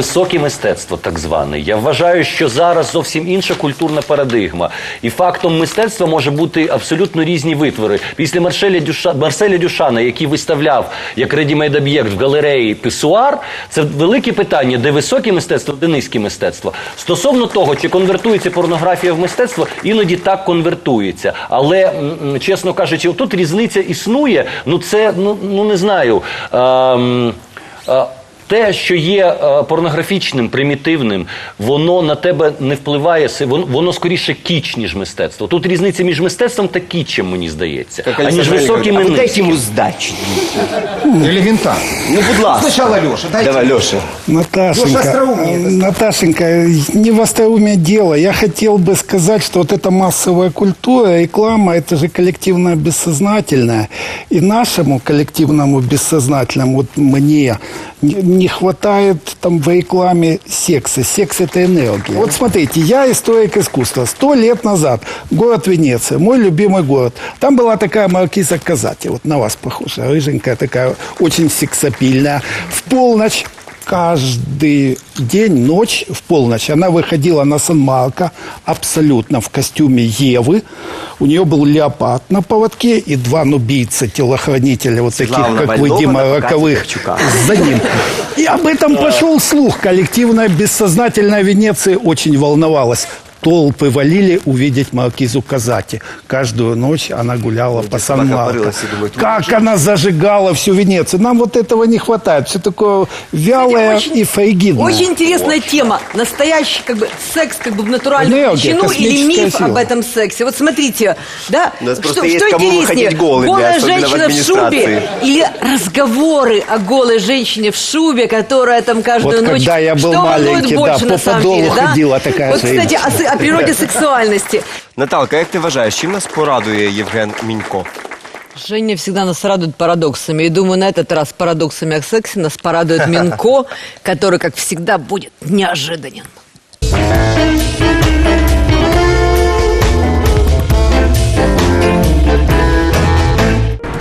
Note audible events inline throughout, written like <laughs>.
Високе мистецтво, так зване. Я вважаю, що зараз зовсім інша культурна парадигма. І фактом мистецтва може бути абсолютно різні витвори. Після Марселя, Дюша... Марселя Дюшана, який виставляв як редімейд об'єкт в галереї Пісуар, це велике питання, де високе мистецтво, де низьке мистецтво. Стосовно того, чи конвертується порнографія в мистецтво, іноді так конвертується. Але, чесно кажучи, тут різниця існує. Ну це ну, ну не знаю. Ем, е, те, що є е, порнографічним, примітивним, воно на тебе не впливає, си- воно, воно скоріше кіч, ніж мистецтво. Тут різниця між мистецтвом та кічем, мені здається, Так, аніж Александр високим Олегович, і а ви дайте низьким. йому здачі. Элементарно. Ну, будь ласка. Сначала Леша, дайте. Давай, Леша. Леша Наташенька, остроумие это. Наташенька, не в остроумие дело. Я хотел бы сказать, что вот эта массовая культура, реклама, это же коллективное бессознательное. И нашему коллективному бессознательному, вот мне, не, хватает там в рекламе секса. Секс – это энергия. Вот смотрите, я историк искусства. Сто лет назад город Венеция, мой любимый город. Там была такая маркиза Казати, вот на вас похожа, рыженькая такая, очень сексапильная. В полночь каждый день, ночь, в полночь она выходила на Сан-Марко абсолютно в костюме Евы. У нее был леопард на поводке и два нубийца, телохранителя, вот таких, Славна как вы, Вальдова Дима, на покате роковых, за ним. И об этом пошел слух. Коллективная бессознательная Венеция очень волновалась. Толпы валили увидеть маркизу Казати. Каждую ночь она гуляла по порылась и думает, Как она зажигала всю Венецию. Нам вот этого не хватает. Все такое вялое Кстати, и фригидное. Очень интересная тема. Настоящий как бы секс как бы в натуральную Энергия, величину или миф сила. об этом сексе. Вот смотрите, да? У нас что, просто есть что кому интереснее? выходить голыми, голая особенно в женщина в, шубе или разговоры о голой женщине в шубе, которая там каждую Вот ночь... когда я был что маленький, да, больше, по на самом подолу деле, да? ходила такая Вот, кстати, женщина. с- о природе сексуальности. Наталка, як ти вважаєш, чим нас порадує Євген Мінько? Женя всегда нас радует парадоксами. И думаю, на этот раз парадоксами о сексе нас порадует <laughs> Минко, который, как всегда, будет неожиданен.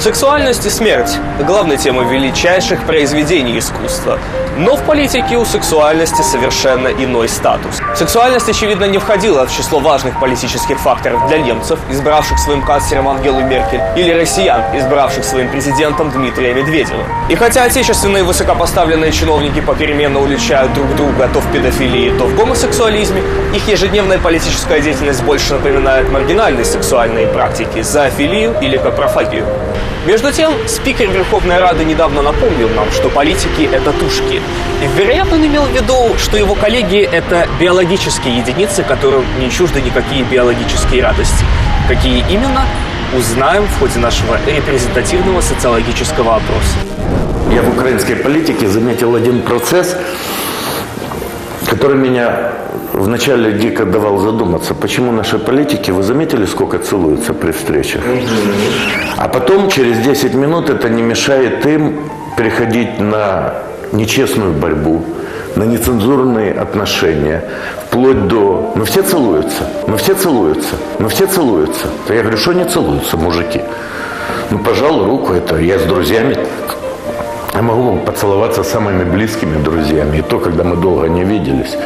Сексуальность и смерть – главная тема величайших произведений искусства. Но в политике у сексуальности совершенно иной статус. Сексуальность, очевидно, не входила в число важных политических факторов для немцев, избравших своим канцлером Ангелу Меркель, или россиян, избравших своим президентом Дмитрия Медведева. И хотя отечественные высокопоставленные чиновники попеременно уличают друг друга то в педофилии, то в гомосексуализме, их ежедневная политическая деятельность больше напоминает маргинальные сексуальные практики – зоофилию или капрофагию. Между тем, спикер Верховной Рады недавно напомнил нам, что политики – это тушки. И, вероятно, он имел в виду, что его коллеги – это биологические единицы, которым не чужды никакие биологические радости. Какие именно, узнаем в ходе нашего репрезентативного социологического опроса. Я в украинской политике заметил один процесс, который меня вначале дико давал задуматься, почему наши политики, вы заметили, сколько целуются при встречах? А потом, через 10 минут, это не мешает им переходить на нечестную борьбу, на нецензурные отношения, вплоть до «мы все целуются, мы все целуются, мы все целуются». Я говорю, что не целуются, мужики? Ну, пожал руку, это я с друзьями я могу поцеловаться с самыми близкими друзьями, и то, когда мы долго не виделись.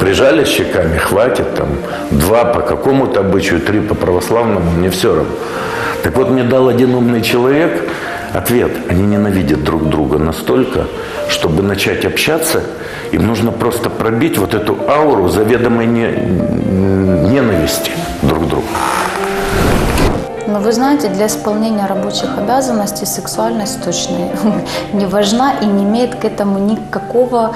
Прижали щеками, хватит там, два по какому-то обычаю, три по православному, мне все равно. Так вот, мне дал один умный человек ответ. Они ненавидят друг друга настолько, чтобы начать общаться, им нужно просто пробить вот эту ауру заведомой не- ненависти друг к другу. Но вы знаете, для исполнения рабочих обязанностей сексуальность точно <laughs> не важна и не имеет к этому никакого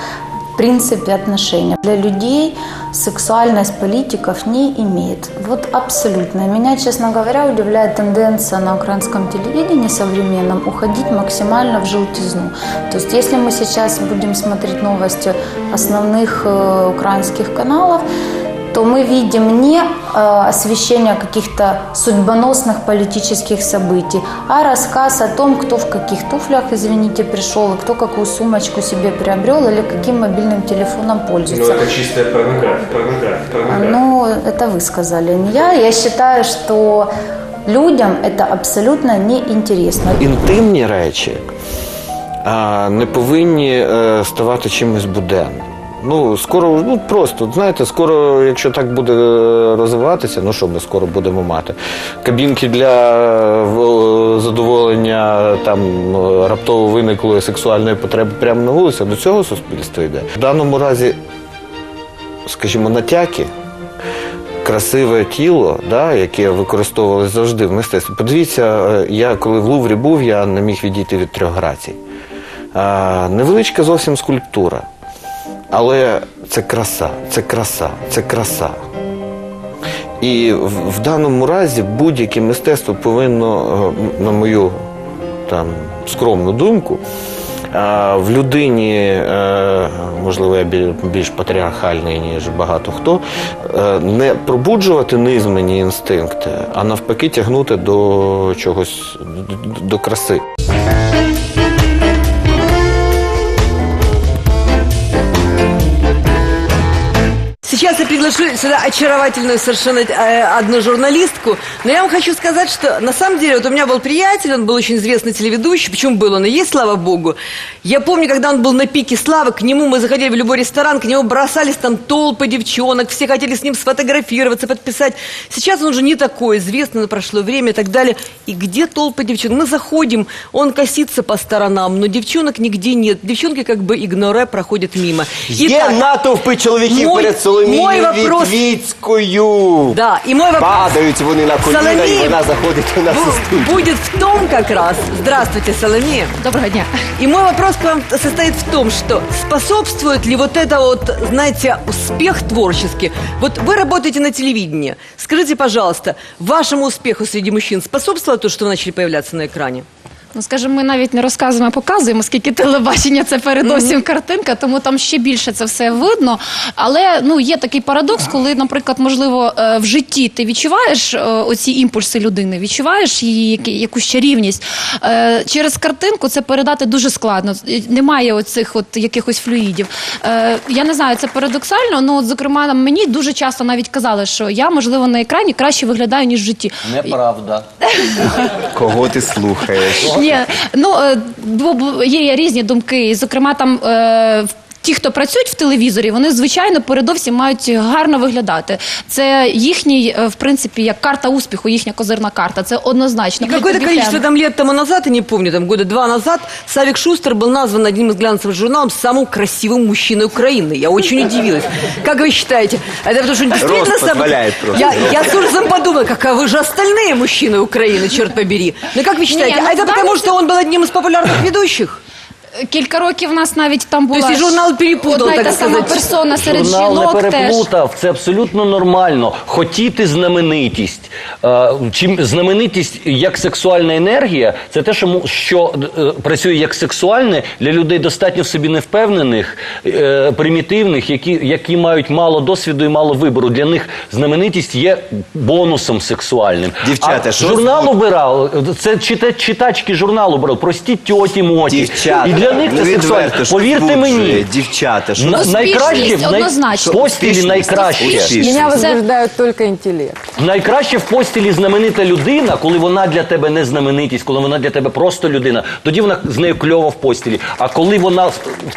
принципе отношения. Для людей сексуальность политиков не имеет. Вот абсолютно. Меня, честно говоря, удивляет тенденция на украинском телевидении современном уходить максимально в желтизну. То есть если мы сейчас будем смотреть новости основных э, украинских каналов, то мы видим не э, освещение каких-то судьбоносных политических событий, а рассказ о том, кто в каких туфлях, извините, пришел, и кто какую сумочку себе приобрел или каким мобильным телефоном пользуется. чистая порнография. Ну, это вы сказали, не я. Я считаю, что людям это абсолютно неинтересно. інтимні речі а, не повинні е, ставати чимось буденним. Ну, скоро, ну просто, знаєте, скоро, якщо так буде е, розвиватися, ну що ми скоро будемо мати? Кабінки для е, задоволення там е, раптово виниклої сексуальної потреби прямо на вулиці, до цього суспільство йде. В даному разі, скажімо, натяки. Красиве тіло, да, яке використовувалось завжди в мистецтві. Подивіться, я коли в Луврі був, я не міг відійти від трьох грацій. А, невеличка зовсім скульптура. Але це краса, це краса, це краса. І в, в даному разі будь-яке мистецтво повинно, е, на мою там, скромну думку, в людині, е, можливо, я більш патріархальний, ніж багато хто, е, не пробуджувати низмені інстинкти, а навпаки тягнути до чогось, до краси. Сейчас я приглашу сюда очаровательную совершенно э, одну журналистку. Но я вам хочу сказать, что на самом деле вот у меня был приятель, он был очень известный телеведущий. Почему был он и есть, слава богу. Я помню, когда он был на пике славы, к нему мы заходили в любой ресторан, к нему бросались там толпы девчонок, все хотели с ним сфотографироваться, подписать. Сейчас он уже не такой известный, но прошло время и так далее. И где толпы девчонок? Мы заходим, он косится по сторонам, но девчонок нигде нет. Девчонки как бы игноре проходят мимо. Є Итак, натовпи чоловіків мой- перед Соломією мой вопрос- Вітвіцькою. Да, и мой вопрос... Падають вони на коліна, і Соломея вона заходить у нас у бу- студію. будет в том как раз. Здравствуйте, Соломея. Доброго дня. И мой вопрос к вам состоит в том, что способствует ли вот это вот, знаете, успех творческий? Вот вы работаете на телевидении. Скажите, пожалуйста, вашему успеху среди мужчин способствовало то, что вы начали появляться на экране? Ну, скажімо, ми навіть не розказуємо, а показуємо, скільки телебачення це передусім картинка, тому там ще більше це все видно. Але ну є такий парадокс, коли, наприклад, можливо, е, в житті ти відчуваєш е, оці імпульси людини, відчуваєш її які- якусь чарівність. Е, Через картинку це передати дуже складно. Немає оцих от якихось флюїдів. Я не знаю, це парадоксально. Ну, от, зокрема, мені дуже часто навіть казали, що я, можливо, на екрані краще виглядаю, ніж в житті. Неправда. Кого ти слухаєш? Ні, ну е, бо- бо є різні думки. І, Зокрема, там е, в- ті, хто працюють в телевізорі, вони звичайно передовсім мають гарно виглядати. Це їхній, е, в принципі, як карта успіху, їхня козирна карта. Це однозначно. И какое-то Тобі количество прям- там лет тому назад, я не помню, там года два назад, Савик Шустер был назван одним из глянцевых журналов самым красивым мужчиной Украины. Я очень <laughs> удивилась. Как вы считаете, это потому что он действительно Рост самый- позволяет просто. Я, я с ужасом подумала, каковы же остальные мужчины Украины, черт побери. Ну как вы считаете, Не, ну, а это в потому, данном что он был одним из популярных ведущих? Кілька років в нас навіть там була Тобто журнал перепутав, одна й так та сама сказати. персона серед Журнал жінок не теж. переплутав. Це абсолютно нормально. Хотіти знаменитість. Е, Чим знаменитість як сексуальна енергія, це те, що, му- що е, працює як сексуальне для людей достатньо в собі невпевнених, е, примітивних, які, які мають мало досвіду і мало вибору. Для них знаменитість є бонусом сексуальним. Дівчата, а що журнал обирав, це чита, читачки журналу брали, прості тьоті моті. Дівчата, І для них ну, це відверто, сексуально. що Повірте збуджує. мені. Дівчата, що На- найкраще в най... однозначно. постілі Успішність. найкраще. Успішність. Меня Це- возбуждает только интеллект. Найкраще в постілі знаменита людина, коли вона для тебе не знаменитість, коли вона для тебе просто людина. Тоді вона з нею кльово в постілі. А коли вона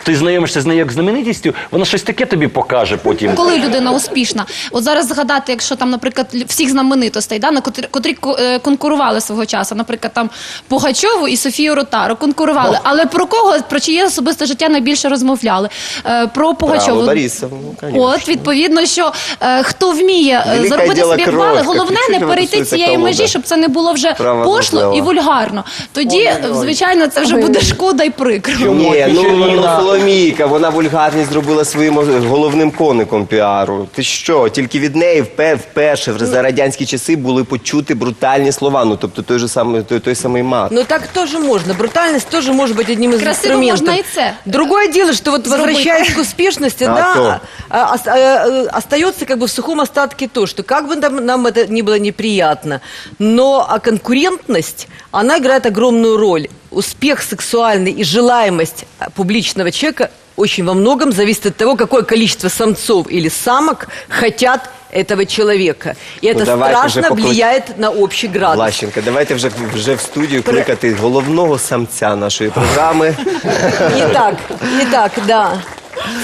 ти знайомишся з нею як знаменитістю, вона щось таке тобі покаже потім. Коли людина успішна, от зараз згадати, якщо там, наприклад, лю- всіх знаменитостей, да, на котрі, котрі ко- е, конкурували свого часу, наприклад, там Пугачову і Софію Ротару конкурували. Але про кого про чиє особисте життя найбільше розмовляли? Е, про Пугачову. Право Борисовну, ну, конечно. От відповідно, що е, хто вміє е, Велика заробити собі кровь, як головне не перейти цієї колода. межі, щоб це не було вже Права пошло і вульгарно. Тоді, звичайно, це вже буде шкода і прикро. Ні, ну, ну Соломійка, вона вульгарність зробила своїм головним коником піару. Ти що? Тільки від неї впе- вперше в за радянські часи були почути брутальні слова. Ну тобто той же самий той, той самий мат. Но так тоже можно. Брутальность тоже может быть одним из Красиво инструментов. можно и це. Другое дело, что вот возвращаясь к успешности, <laughs> А да, то. а, а, э, остается как бы в сухом остатке то, что как бы нам, нам это ни было неприятно, но а конкурентность, она играет огромную роль. Успех сексуальный и желаемость публичного человека очень во многом зависит от того, какое количество самцов или самок хотят этого человека. И это Ну, давайте уже страшно поклич- влияет на общий градус. Влащенка, давайте вже вже в студію кликати головного самця нашої програми. <laughs> Итак, итак, да.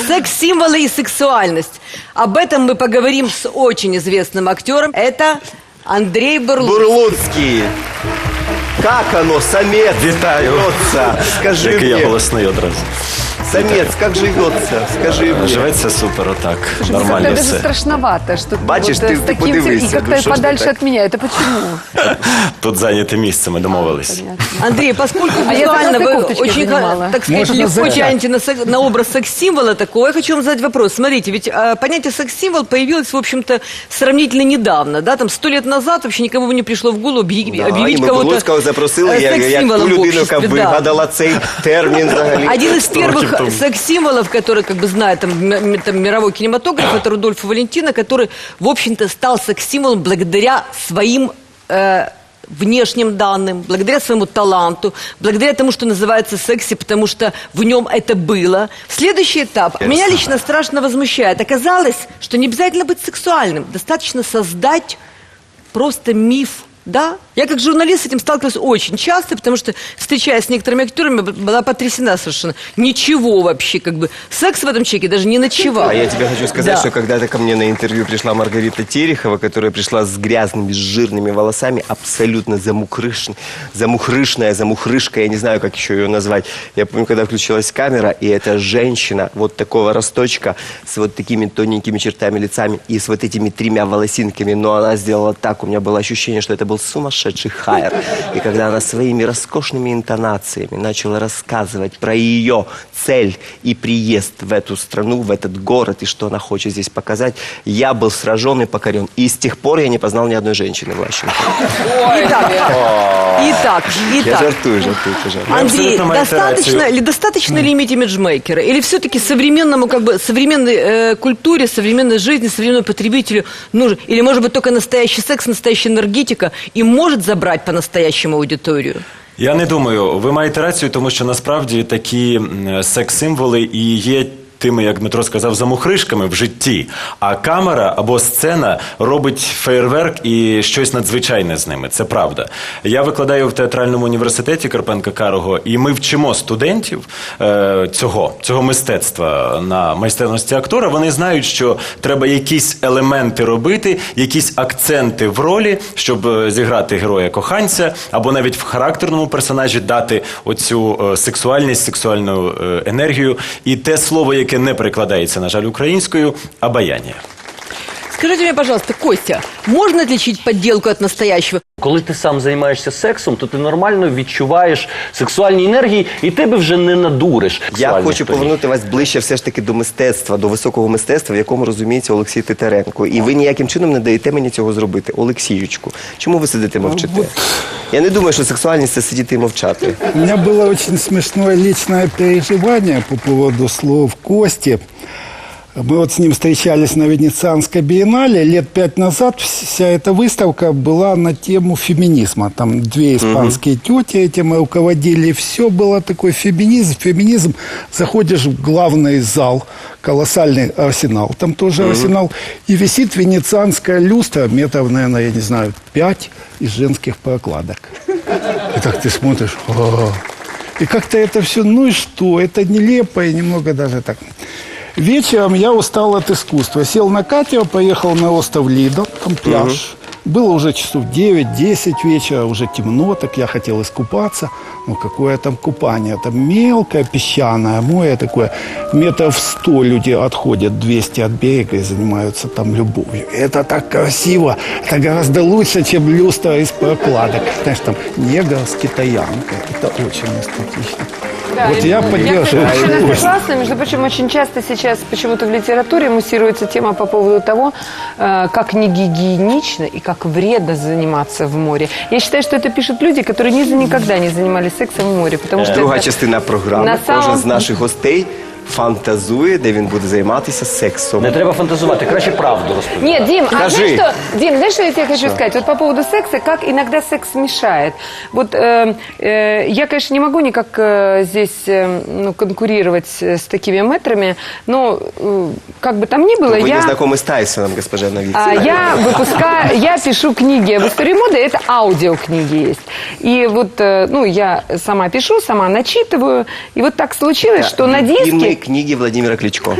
Секс-символы и сексуальность. Об этом мы поговорим с очень известным актером. Это Андрей Бурлук. Бурлуцький. Как оно, самец, Вітаю. живется? Скажи Який я мне, голосний одразу. самец, как живется? Скажи мне. Живеться супер, отак. Как-то Нормально даже все. страшновато, что Бачишь, вот, ты- э, с ты таким подивися, и как-то ну что ж ты подальше так? от меня. Это почему? <laughs> Тут зайняте місце, ми домовились. Андрей, поскольку А я визуально как раз и вы кофточки очень, занимала. так сказать, Можно легко зачать. тянете на, сек- на образ секс-символа такого, я хочу вам задать вопрос. Смотрите, ведь э, понятие секс-символ появилось, в общем-то, сравнительно недавно, да, там сто лет назад вообще никому бы не пришло в голову объяви- Да, объявить і ми кого-то Бурлуцького запросили э, як, як ту секс-символом в людину, яка обществе, да. вигадала цей термін взагалі. Один из Сто тому. секс-символов, который как бы знает там, там, мировой кинематограф, это Рудольфо Валентино, который, в общем-то, стал секс-символом благодаря своим э, внешним данным, благодаря своему таланту, благодаря тому, что называется секси, потому что в нем это было. Следующий этап. Меня лично страшно возмущает. Оказалось, что не обязательно быть сексуальным. Достаточно создать просто миф. Да, я как журналист с этим сталкиваюсь очень часто, потому что, встречаясь с некоторыми актерами, была потрясена совершенно. Ничего вообще, как бы, секс в этом человеке даже не ночевал. А я тебе хочу сказать, Да. что когда-то ко мне на интервью пришла Маргарита Терехова, которая пришла с грязными, с жирными волосами, абсолютно замухрыш... замухрышная, замухрышка, я не знаю, как еще ее назвать. Я помню, когда включилась камера, и эта женщина вот такого росточка, с вот такими тоненькими чертами лицами и с вот этими тремя волосинками, но она сделала так, у меня было ощущение, что это был сумасшедший хайер. И когда она своими роскошными интонациями начала рассказывать про ее цель и приезд в эту страну, в этот город, и что она хочет здесь показать, я был сражен и покорен. И с тех пор я не познал ни одной женщины в Ващенко. Итак, итак, Я итак. жартую, жартую, пожалуйста. Андрей, достаточно ли достаточно ли иметь имиджмейкера? Или все-таки современному, как бы, современной э, культуре, современной жизни, современному потребителю нужен? Или, может быть, только настоящий секс, настоящая энергетика и может забрать по-настоящему аудиторию? Я не думаю, ви маєте рацію, тому що насправді такі м, секс-символи і є. Тими, як Дмитро сказав, замухришками в житті. А камера або сцена робить фейерверк і щось надзвичайне з ними. Це правда. Я викладаю в театральному університеті Карпенка Карого, і ми вчимо студентів е, цього, цього мистецтва на майстерності актора. Вони знають, що треба якісь елементи робити, якісь акценти в ролі, щоб е, зіграти героя коханця, або навіть в характерному персонажі дати оцю е, сексуальність, сексуальну е, енергію. І те слово, яке не перекладається, на жаль, українською, обаяння. Скажите мне, пожалуйста, Костя, можно отличить подделку от настоящего? Коли ти сам займаєшся сексом, то ти нормально відчуваєш сексуальні енергії, і тебе вже не надуриш. Я сексуальних хочу повернути вас ближче все ж таки до мистецтва, до високого мистецтва, в якому розуміється Олексій Титаренко. І ви ніяким чином не даєте мені цього зробити. Олексіючку, чому ви сидите мовчите? Я не думаю, що сексуальність це сидіти і мовчати. У меня было очень смешное личное переживание по поводу слов Кости. Мы вот с ним встречались на Венецианской биеннале. Лет пять назад вся эта выставка была на тему феминизма. Там две испанские тети этим руководили. Все было такой феминизм. Феминизм. Заходишь в главный зал, колоссальный арсенал. Там тоже арсенал. И висит венецианская люстра метров, наверное, я не знаю, пять из женских прокладок. И так ты смотришь, «А». и как-то это все, ну и что, это нелепо и немного даже так. Вечером я устал от искусства. Сел на катер, поехал на остров Лидо, там пляж. Было уже часов 9-10 вечера, уже темно, так я хотел искупаться. Ну, какое там купание? Там мелкое песчаное море такое. Метров 100 люди отходят, 200 от берега и занимаются там любовью. Это так красиво. Это гораздо лучше, чем люстра из прокладок. Знаешь, там негр с китаянкой. Это очень эстетично. Вот я поддерживаю. Я совершенно согласна. Между прочим, очень часто сейчас почему-то в литературе муссируется тема по поводу того, э, как не гигиенично и как вредно заниматься в море. Я считаю, что это пишут люди, которые ни за никогда не занимались сексом в море, потому что Друга это частина програми. на Кожен самом- з наших <laughs> гостей фантазує, де він буде займатися сексом. Не треба фантазувати, краще правду розповідати. Нет, Дим, а Скажи. знаешь что? Дим, знаешь, что я тебе хочу сказать? Вот по поводу секса, как иногда секс мешает. Вот э, э, я, конечно, не могу никак э, здесь э, ну, конкурировать э, с такими метрами, но э, как бы там ни было, Вы не я... знакомы с Тайсоном, госпожа Новицкая. А, я выпускаю, я пишу книги об истории моды, это аудиокниги есть. И вот, э, ну, я сама пишу, сама начитываю. И вот так случилось, что на диске... Книги Владимира Кличко.